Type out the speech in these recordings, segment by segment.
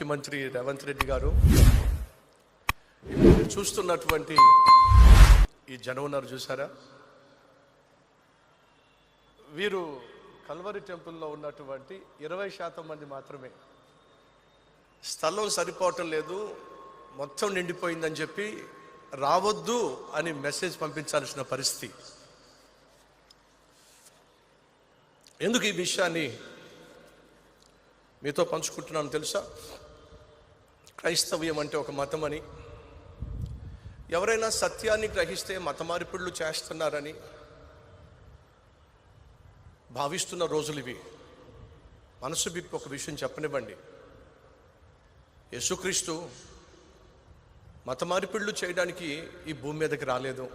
ముఖ్యమంత్రి రేవంత్ రెడ్డి గారు ఇప్పుడు మీరు చూస్తున్నటువంటి ఈ జనం ఉన్నారు చూసారా వీరు కల్వరి టెంపుల్లో ఉన్నటువంటి ఇరవై శాతం మంది మాత్రమే. స్థలం సరిపోవటం లేదు మొత్తం నిండిపోయిందని చెప్పి రావద్దు అని మెసేజ్ పంపించాల్సిన పరిస్థితి. ఎందుకు ఈ విషయాన్ని మీతో పంచుకుంటున్నాను తెలుసా? క్రైస్తవ్యం అంటే ఒక మతం అని. ఎవరైనా సత్యాన్ని గ్రహిస్తే మతమార్పిడులు చేస్తున్నారని భావిస్తున్న రోజులు ఇవి. మనసు బిప్పి ఒక విషయం చెప్పనివ్వండి. యేసుక్రీస్తు మత చేయడానికి ఈ భూమి మీదకి రాలేదు.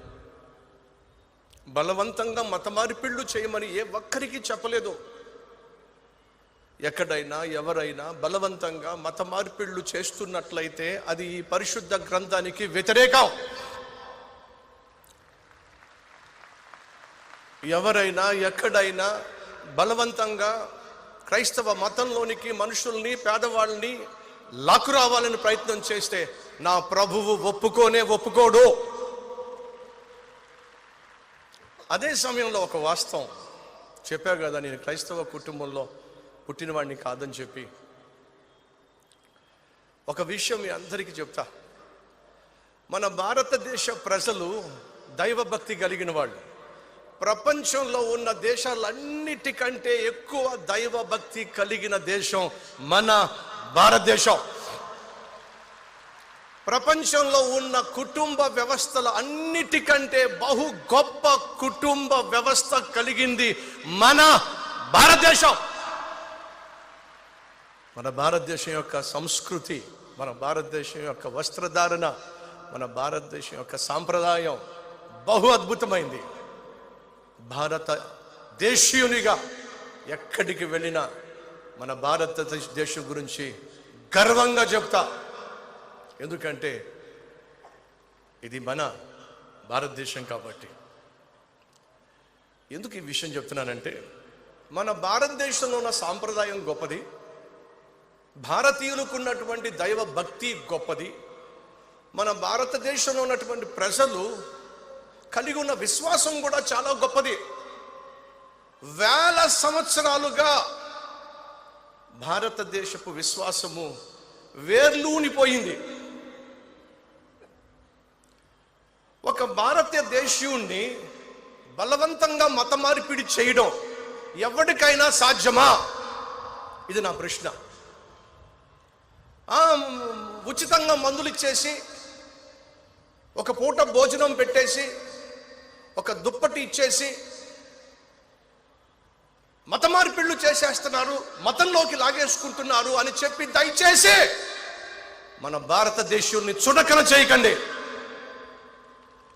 బలవంతంగా మత చేయమని ఏ ఒక్కరికి చెప్పలేదు. ఎక్కడైనా ఎవరైనా బలవంతంగా మత మార్పిళ్ళు చేస్తున్నట్లయితే అది ఈ పరిశుద్ధ గ్రంథానికి వ్యతిరేకం. ఎవరైనా ఎక్కడైనా బలవంతంగా క్రైస్తవ మతంలోనికి మనుషుల్ని పేదవాళ్ళని లాక్కు రావాలని ప్రయత్నం చేస్తే నా ప్రభువు ఒప్పుకోనే ఒప్పుకోడు. అదే సమయంలో ఒక వాస్తవం చెప్పా కదా నేను క్రైస్తవ కుటుంబంలో. పుట్టినవాడిని కాదని చెప్పి ఒక విషయం మీ అందరికీ చెప్తా. మన భారతదేశ ప్రజలు దైవభక్తి కలిగిన వాళ్ళు. ప్రపంచంలో ఉన్న దేశాలన్నిటికంటే ఎక్కువ దైవభక్తి కలిగిన దేశం మన భారతదేశం. ప్రపంచంలో ఉన్న కుటుంబ వ్యవస్థల అన్నిటికంటే బహు గొప్ప కుటుంబ వ్యవస్థ కలిగింది మన భారతదేశం. మన భారతదేశం యొక్క సంస్కృతి మన భారతదేశం యొక్క వస్త్రధారణ మన భారతదేశం యొక్క సాంప్రదాయం బహు అద్భుతమైంది. భారత దేశీయునిగా ఎక్కడికి వెళ్ళినా మన భారతదేశం గురించి గర్వంగా చెప్తా. ఎందుకంటే ఇది మన భారతదేశం కాబట్టి. ఎందుకు ఈ విషయం చెప్తున్నానంటే మన భారతదేశంలో ఉన్న సాంప్రదాయం గొప్పది. భారతీయులకు ఉన్నటువంటి దైవ భక్తి గొప్పది. మన భారతదేశంలో ఉన్నటువంటి ప్రజలు కలిగి ఉన్న విశ్వాసం కూడా చాలా గొప్పది. వేల సంవత్సరాలుగా భారతదేశపు విశ్వాసము వేర్లూనిపోయింది. ఒక భారతీయ దేశీయుణ్ణి బలవంతంగా మత మార్పిడి చేయడం ఎవరికైనా సాధ్యమా? ఇది నా ప్రశ్న. ఉచితంగా మందులు ఇచ్చేసి ఒక పూట భోజనం పెట్టేసి ఒక దుప్పటి ఇచ్చేసి మత మార్పిళ్ళు చేసేస్తున్నారు మతంలోకి లాగేసుకుంటున్నారు అని చెప్పి దయచేసి మన భారతదేశీయుల్ని చుడకన చేయకండి.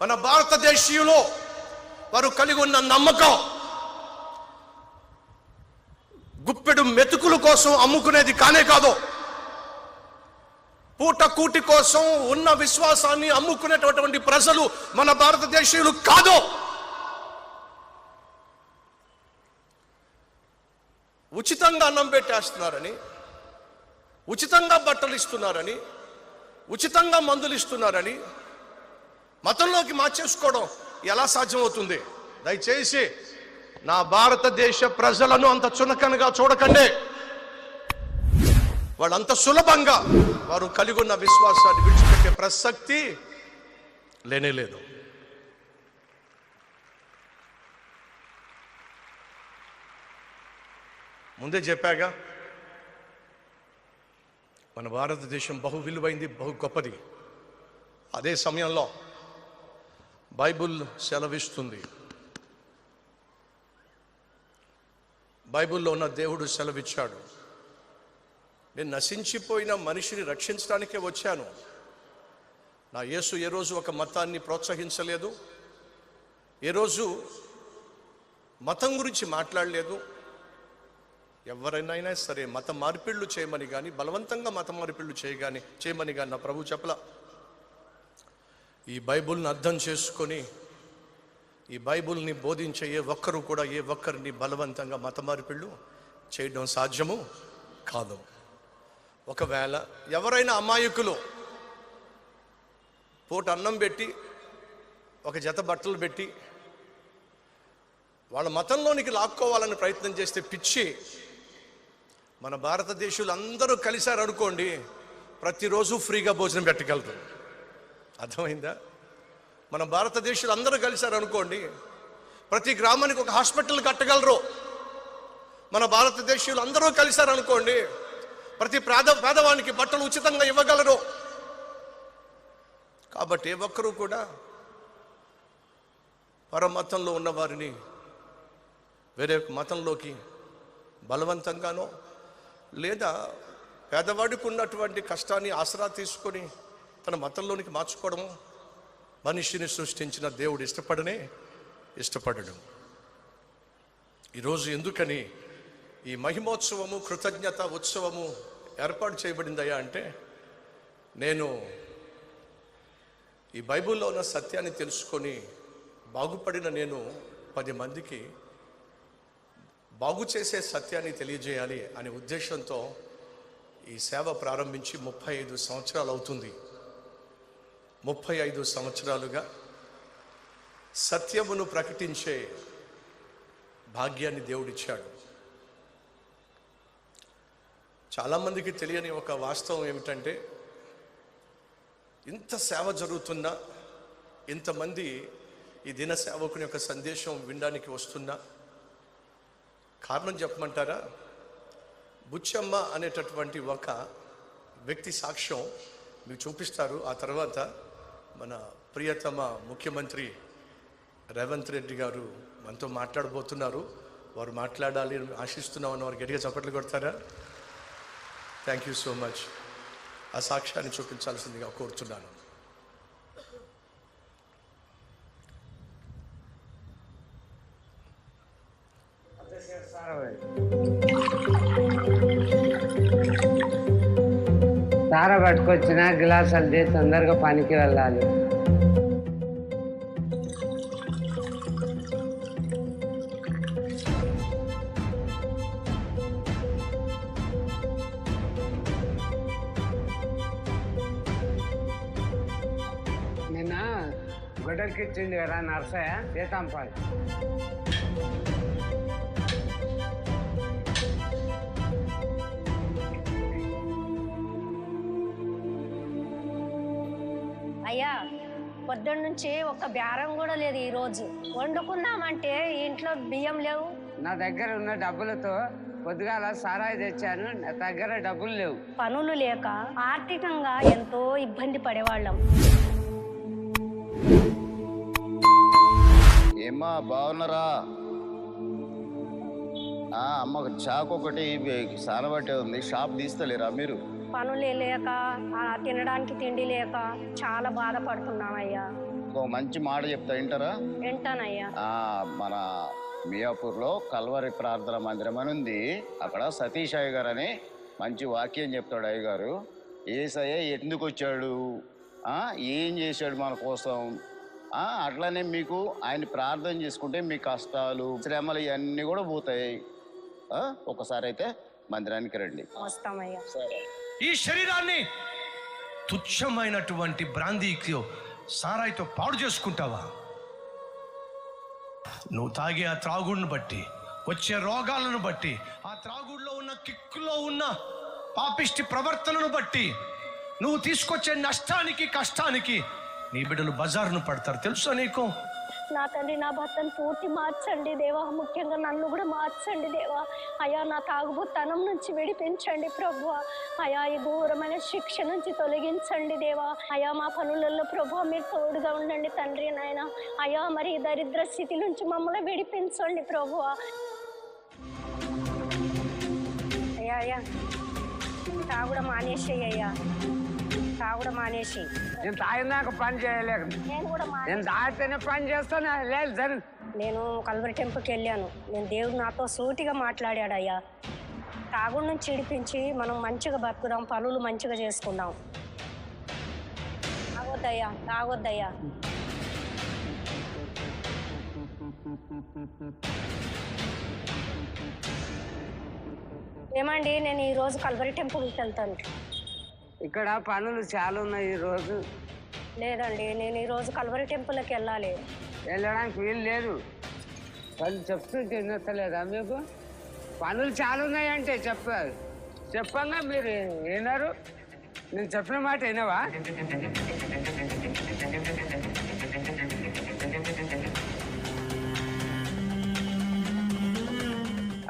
మన భారతదేశీయులు వారు కలిగి ఉన్న నమ్మకం గుప్పెడు మెతుకుల కోసం అమ్ముకునేది కానే కాదు. పూటకూటి కోసం ఉన్న విశ్వాసాన్ని అమ్ముకునేటటువంటి ప్రజలు మన భారతదేశీయులు కాదు. ఉచితంగా అన్నం పెట్టేస్తున్నారని ఉచితంగా బట్టలు ఇస్తున్నారని ఉచితంగా మందులు ఇస్తున్నారని మతంలోకి మార్చేసుకోవడం ఎలా సాధ్యమవుతుంది? దయచేసి నా భారతదేశ ప్రజలను అంత చునకనగా చూడకండి. వాళ్ళంత సులభంగా వారు కలిగి ఉన్న విశ్వాసాన్ని విడిచిపెట్టే ప్రసక్తి లేనే లేదు. ముందే చెప్పాగా మన భారతదేశం బహు విలువైంది బహు గొప్పది. అదే సమయంలో బైబుల్ సెలవిస్తుంది. బైబిల్లో ఉన్న దేవుడు సెలవిచ్చాడు. నేను నశించిపోయిన మనిషిని రక్షించడానికే వచ్చాను. నా యేసు ఏ రోజు ఒక మతాన్ని ప్రోత్సహించలేదు. ఏ రోజు మతం గురించి మాట్లాడలేదు. ఎవరైనా సరే మత మార్పిళ్ళు చేయమని కానీ బలవంతంగా మత మార్పిళ్ళు చేయగాని చేయమని కానీ నా ప్రభు చెప్పల. ఈ బైబుల్ని అర్థం చేసుకొని ఈ బైబుల్ని బోధించే ఏ ఒక్కరు కూడా ఏ ఒక్కరిని బలవంతంగా మత మార్పిళ్ళు చేయడం సాధ్యము కాదు. ఒకవేళ ఎవరైనా అమాయకులు పూట అన్నం పెట్టి ఒక జత బట్టలు పెట్టి వాళ్ళ మతంలోనికి లాక్కోవాలని ప్రయత్నం చేస్తే పిచ్చి. మన భారతదేశంలో అందరూ కలిశారు అనుకోండి ప్రతిరోజు ఫ్రీగా భోజనం పెట్టగలరు. అర్థమైందా? మన భారతదేశంలో అందరూ కలిశారు అనుకోండి ప్రతి గ్రామానికి ఒక హాస్పిటల్ కట్టగలరు. మన భారతదేశంలో అందరూ కలిశారు అనుకోండి ప్రతి పేద పేదవానికి బట్టలు ఉచితంగా ఇవ్వగలరు. కాబట్టి ఒక్కరూ కూడా పరమతంలో ఉన్నవారిని వేరే మతంలోకి బలవంతంగానో లేదా పేదవాడికి ఉన్నటువంటి కష్టాన్ని ఆసరా తీసుకొని తన మతంలోనికి మార్చుకోవడము మనిషిని సృష్టించిన దేవుడు ఇష్టపడనే ఇష్టపడడం. ఈరోజు ఎందుకని ఈ మహిమోత్సవము కృతజ్ఞత ఉత్సవము ఏర్పాటు చేయబడిందయ్యా అంటే నేను ఈ బైబిల్లో ఉన్న సత్యాన్ని తెలుసుకొని బాగుపడిన నేను పది మందికి బాగు చేసే సత్యాన్ని తెలియజేయాలి అనే ఉద్దేశంతో ఈ సేవ ప్రారంభించి ముప్పై ఐదు సంవత్సరాలు అవుతుంది. ముప్పై ఐదు సంవత్సరాలుగా సత్యమును ప్రకటించే భాగ్యాన్ని దేవుడిచ్చాడు. చాలామందికి తెలియని ఒక వాస్తవం ఏమిటంటే ఇంత సేవ జరుగుతున్నా ఇంతమంది ఈ దిన సేవకుని యొక్క సందేశం వినడానికి వస్తున్నా కారణం చెప్పమంటారా? బుచ్చమ్మ అనేటటువంటి ఒక వ్యక్తి సాక్ష్యం మీకు చూపిస్తారు. ఆ తర్వాత మన ప్రియతమ ముఖ్యమంత్రి రేవంత్ రెడ్డి గారు మనతో మాట్లాడబోతున్నారు. వారు మాట్లాడాలి అని ఆశిస్తున్నామని వారు గట్టిగా చప్పట్లు కొడతారా? థ్యాంక్ యూ సో మచ్ ఆ సాక్ష్యాన్ని చూపించాల్సిందిగా కోరుతున్నాను. సార పట్టుకొచ్చిన గ్లాస్ అద్ది తొందరగా పనికి వెళ్ళాలి. గొడ్డలికి ఇచ్చింది కదా నర్సయ్య. సీతాంపాలి అయ్యా పొద్దున్న నుంచి ఒక బేరం కూడా లేదు ఈ రోజు. వండుకుందామంటే ఇంట్లో బియ్యం లేవు. నా దగ్గర ఉన్న డబ్బులతో పొద్దుగాల సారాయి తెచ్చాను నా దగ్గర డబ్బులు లేవు. పనులు లేక ఆర్థికంగా ఎంతో ఇబ్బంది పడేవాళ్ళం. ఏమ్మా బాగున్నారా? ఆ, అమ్మకు చాకు ఒకటి సానబట్టే ఉంది. షాప్ తీస్తలేరా మీరు? పనులు లేక తినడానికి తిండి లేక చాలా బాధపడుతున్నామయ్యా. ఒక మంచి మాట చెప్తా వింటారా? వింటానయ్యా. మన మియాపూర్లో కల్వరి ప్రార్థన మందిరం అని ఉంది. అక్కడ సతీష్ అయ్య గారు అని మంచి వాక్యం చెప్తాడు అయ్య గారు. ఏసయ్య ఎందుకు వచ్చాడు ఆ, ఏం చేశాడు మన కోసం? అట్లానే మీకు ఆయన ప్రార్థన చేసుకుంటే మీ కష్టాలు శ్రమలు ఇవన్నీ కూడా పోతాయి. ఆ, ఒకసారి అయితే మందిరానికి రండి. వస్తామయ్యా. సరే. ఈ శరీరాన్ని తుచ్చమైనటువంటి బ్రాందీతో సారాయితో పాడు చేసుకుంటావా? నువ్వు తాగే ఆ త్రాగుడిని బట్టి వచ్చే రోగాలను బట్టి ఆ త్రాగుడిలో ఉన్న కిక్కులో ఉన్న పాపిష్టి ప్రవర్తనను బట్టి నువ్వు తీసుకొచ్చే నష్టానికి కష్టానికి నీ బిడ్డలు బజార్ను పడతారు తెలుసా నీకు? నా తండ్రి నా భర్తను పూర్తి మార్చండి దేవా. ముఖ్యంగా నన్ను కూడా మార్చండి దేవా. అయా నా తాగుబోతనం నుంచి విడిపించండి ప్రభు అయా ఈ ఘోరమైన శిక్ష నుంచి తొలగించండి దేవా. అయా మా పనులలో ప్రభు మీరు తోడుగా ఉండండి తండ్రి నాయన. అయా మరి దరిద్ర స్థితి నుంచి మమ్మల్ని విడిపించండి ప్రభు అయ్యా అయ్యా తాగుడ మానేసేయ్యా తాగుడ మానేసి. నేను తాగినాక పని చేయలేక నేను కూడా మానే నేను తాగితేనే పని చేస్తాను లేదు జరుగు నేను కల్వరి టెంపుల్కి వెళ్ళాను. నేను దేవుడు నాతో సూటిగా మాట్లాడాడు అయ్యా తాగుడు నుంచి ఇడిపించి మనం మంచిగా బతుకుదాం పనులు మంచిగా చేసుకుందాం. తాగొద్దయ్యా తాగొద్దయ్యా. ఏమండి నేను ఈ రోజు కల్వరి టెంపుల్కి వెళ్తాను. ఇక్కడ పనులు చాలా ఉన్నాయి ఈరోజు లేదండి నేను ఈ రోజు కల్వరి టెంపుల్కి వెళ్ళాలి. వెళ్ళడానికి వీలు లేదు. వాళ్ళు చెప్తుంటే వినొస్తలేదా మీకు? పనులు చాలా ఉన్నాయంటే చెప్పారు చెప్పంగా మీరు వినరు నేను చెప్పిన మాట వినవా?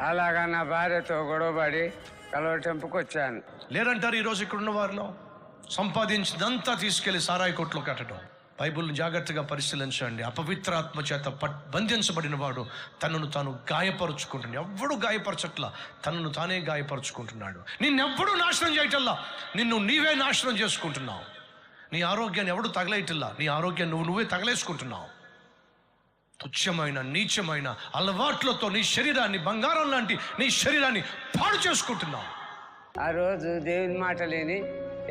అలాగా నా భార్యతో గొడవపడి కలవ టెంపుకి వచ్చాను లేరంటారు ఈరోజు ఇక్కడ ఉన్న వారిలో? సంపాదించినంతా తీసుకెళ్ళి సారాయి కొట్లో కట్టడం. బైబుల్ని జాగ్రత్తగా పరిశీలించండి. అపవిత్రాత్మ చేత పట్ బంధించబడిన వాడు తనను తాను గాయపరుచుకుంటున్నాడు. ఎవ్వడు గాయపరచట్లా. తనను తానే గాయపరుచుకుంటున్నాడు. నిన్నెవ్వడు నాశనం చేయటల్లా. నిన్ను నీవే నాశనం చేసుకుంటున్నావు. నీ ఆరోగ్యాన్ని ఎవడు తగలేయటల్లా. నీ ఆరోగ్యాన్ని నువ్వు నువ్వే తగలేసుకుంటున్నావు. తుచ్చమైన నీచమైన అలవాట్లతో నీ శరీరాన్ని బంగారం లాంటి నీ శరీరాన్ని పాడు చేసుకుంటున్నావు. ఆ రోజు దేవుని మాట లేని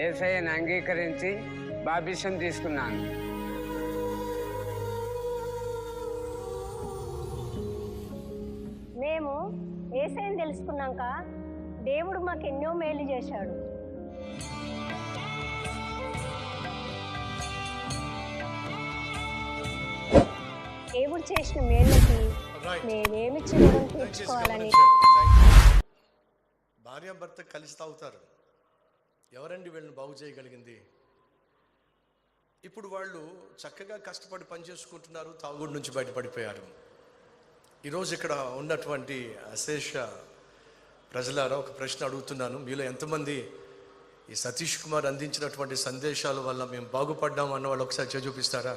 ఏసఐని అంగీకరించి బాబిసం తీసుకున్నాను. మేము ఏసైని తెలుసుకున్నాక దేవుడు మాకు ఎన్నో మేలు చేశాడు. దేవుడు చేసిన మేళ్ళకి. మేమేమి చిరడం తీర్చుకోవాలని భార్యాభర్త కలిసి తాగుతారు. ఎవరండి వీళ్ళని బాగు చేయగలిగింది? ఇప్పుడు వాళ్ళు చక్కగా కష్టపడి పనిచేసుకుంటున్నారు తాగుడు నుంచి బయటపడిపోయారు. ఈరోజు ఇక్కడ ఉన్నటువంటి అశేష ప్రజలారా ఒక ప్రశ్న అడుగుతున్నాను. మీలో ఎంతమంది ఈ సతీష్ కుమార్ అందించినటువంటి సందేశాల వల్ల మేము బాగుపడ్డాం అన్న వాళ్ళు ఒకసారి చేయి చూపిస్తారా?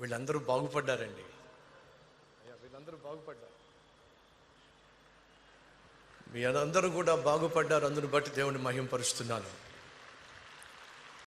వీళ్ళందరూ బాగుపడ్డారండి. వీళ్ళందరూ బాగుపడ్డారు. మీ అందరూ కూడా బాగుపడ్డారు. అందును బట్టి దేవుని మహింపరుస్తున్నాను.